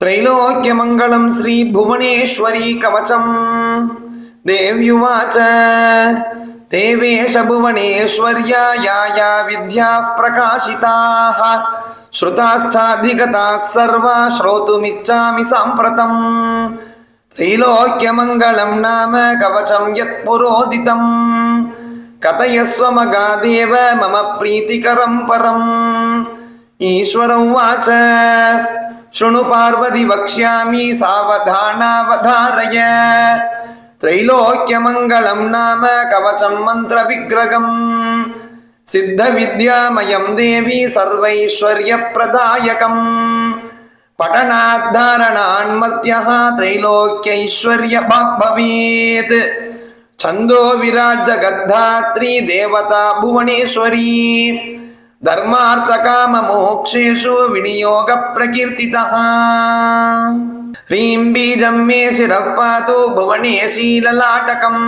त्रैलोक्यमङ्गलं श्रीभुवनेश्वरी कवचम् देव्युवाच देवेश भुवनेश्वर्या या या विद्याः प्रकाशिताः श्रुताश्चाधिगताः सर्वा श्रोतुमिच्छामि साम्प्रतम् त्रैलोक्यमङ्गलं नाम कवचं यत्पुरोदितम् कथयस्व मगादेव मम प्रीतिकरं परम् ईश्वर उवाच शृणु पार्वति वक्ष्यामि सावधानावधारय त्रैलोक्यमङ्गलं नाम कवचं मन्त्रविग्रहम् सिद्धविद्यामयं देवी सर्वैश्वर्यप्रदायकम् पठनाद्धारणान्मर्त्यः त्रैलोक्यैश्वर्यभाग् भवेत् छन्दो विराट् जगद्धात्री देवता भुवनेश्वरी தர்மார்த்த காம மோக்ஷேஷு விநியோக பிரகீர்த்திதா ஹ்ரீம் பீஜம் மே சிரப்பாது புவனே சீலலாட்டகம்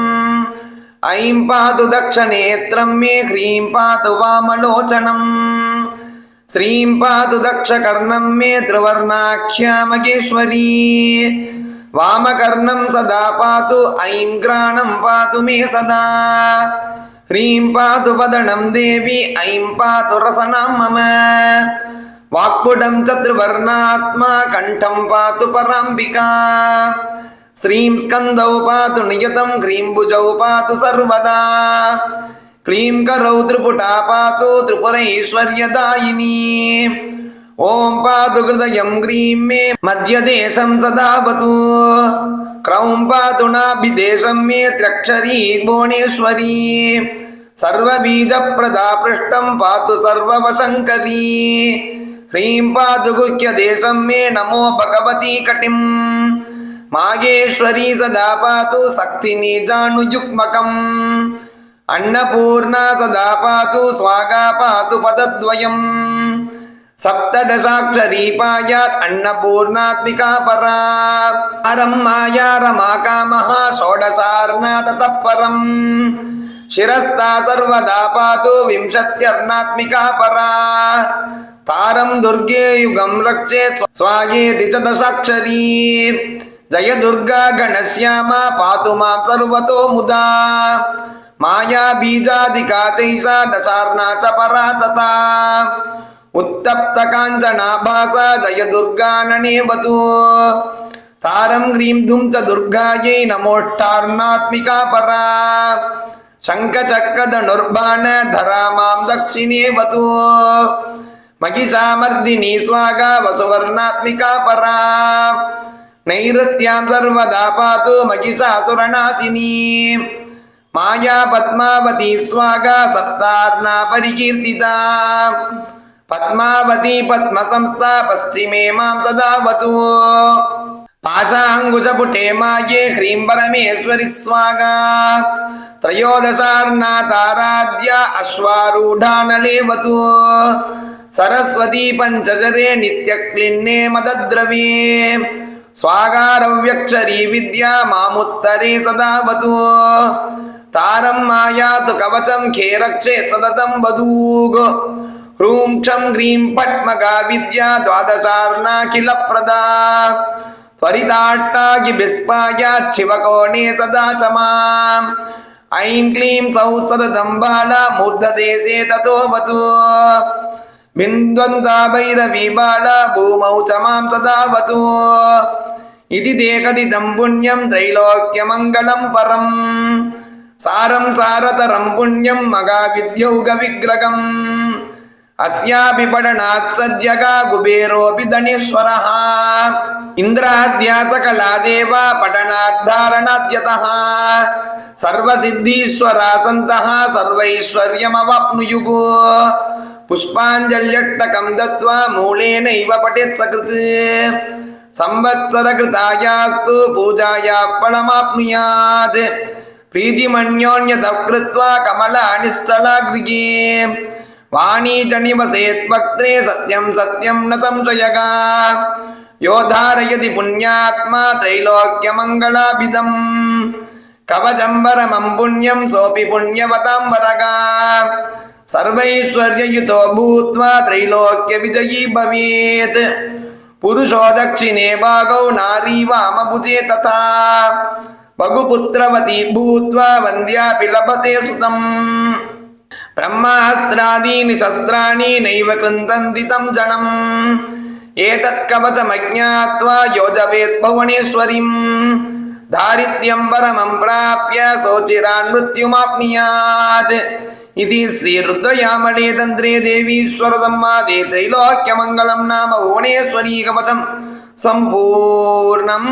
ஐம் பாது தக்ஷநேத்திரம் மே ஹ்ரீம் பாது வாமலோச்சனம் ஸ்ரீம் பாது தக்ஷகர்ணம் மே திருவர்ணாக்கியா மகேஸ்வரி வாமகர்ணம் சதா பாது ஐம் கிராணம் பாது மே சதா ஹ்ரீம் பாது வதனம் தேவி ஐம் பாது ரசனம் மம வாக்புடம் சத்ருவர்ணாத்மா கண்டம் பாது பராம்பிகா ஸ்ரீம் ஸ்கந்தௌ பாது நியதம் ஹ்ரீம் புஜௌ பாது சர்வதா க்ளீம் கரௌ திரிபுடா பாது திரிபுரைஸ்வர்யதாயினி ஓம் பாது ஹிருதயம் ஹ்ரீம் மே மத்தியதேசம் சதாபதூ क्रौं पातु नाभिदेशं मे त्र्यक्षरी भुवनेश्वरी सर्वबीजप्रदा पृष्ठं पातु सर्ववशङ्करी ह्रीं पातु गुह्यदेशं मे नमो भगवती कटिम् मागेश्वरी सदा पातु शक्तिनी जानुयुग्मकम् अन्नपूर्णा सदा पातु स्वागा पातु पदद्वयम् சப்ததசாட்சரீபாயாத் அன்னபூர்ணாத்மிகா பரா அரம் மாயா ரமா காமஹா ஷோடசார்ணா ததப் பரம் சிரஸ்தா சர்வதா பாது விம்சத்யர்ணாத்மிகா பரா தாரம் துர்கே யுகம் ரக்ஷே ஸ்வாயேதி ச தசாட்சரீ ஜய துர்கா கணஸ்யாமா பாது மாம் சர்வதோ முதா மாயா பீஜாதிகா தைசா தசார்ணா பரா ததா उत्तप्तकाञ्चनाभासा जय दुर्गाननेवतु तारं ह्रीं धुं च दुर्गायै नमोष्टार्णात्मिका परा शङ्खचक्रधनुर्बाण धरा मां दक्षिणेवतु महिषामर्दिनी स्वागा वसुवर्णात्मिका परा नैऋत्यां सर्वदा पातु महिषासुरनाशिनी माया पद्मावती स्वागा सप्तार्णा परिकीर्तिता पद्मावती पद्मसंस्था पश्चिमे मां सदावतु पाशाङ्कुशपुटे माये ह्रीं परमेश्वरि स्वागा त्रयोदशार्णाताराद्या अश्वारूढानलेवतु सरस्वती पञ्चशरे नित्यक्लिन्ने मदद्रवे स्वागारव्यक्षरी विद्या मामुत्तरे सदावतु तारं मायातु कवचं खेरक्षेत् सततं वधूग ह्रूं क्षं ह्रीं पट्मगा विद्या द्वादशार्णाखिलप्रदा त्वरिताट्टागिभिस्पायाच्छिवकोणे सदा च माम् ऐं क्लीं सौः सततं बाला मूर्धदेशे ततोऽवतु बिन्द्वन्ता भैरवी बाला भूमौ च मां सदावतु इति ते कथितं पुण्यं त्रैलोक्यमङ्गलं परम् सारं सारतरं पुण्यं मगाविद्यौगविग्रहम् अस्यापि पठनात् सद्यगा कुबेरोऽपि धनेश्वरः इन्द्राद्या सकला देवा पठनाद्धारणाद्यतः सर्वसिद्धीश्वरा सन्तः सर्वैश्वर्यमवाप्नुयुः पुष्पाञ्जल्यट्टकं दत्त्वा मूलेनैव पठेत् सकृत् संवत्सरकृतायास्तु पूजाया फलमाप्नुयात् प्रीतिमन्योन्यतः कृत्वा कमलानिश्चलागृहे வாணி ஜனிவசேத் வக்னே சத்யம் சத்யம் ந சம்சயகா யோதாரயதி புண்ணியாத்மா திரைலோக்கியமங்களாபிதம் கவஜம்பரமம் புண்ணியம் சோபி புண்ணியவதாம் வரகா சர்வைஸ்வர்யயுதோ பூத்வா திரைலோக்கிய விஜயீ பவேத் புருஷோ தட்சிணே பாகௌ நாரி வாமபுஜே ததா பகுபுத்திரவதி பூத்வா வந்தியா பிளபதே சுதம் பிரம்மாஸ்திராதீனி சஸ்திராணி நைவ கிருந்தந்தி தம் ஜனம் ஏதத் கவதமஜாத்வா யோஜவேத் புவனேஸ்வரிம் தாரித்யம் பரமம் பிராப்ய சோச்சிரான் மிருத்யுமாப்னியாத் இது ஸ்ரீ ருத்ரயாமலே தந்திரே தேவீஸ்வர சம்மாதே திரைலோக்கியமங்கலம் நாம புவனேஸ்வரீகபதம் சம்பூர்ணம்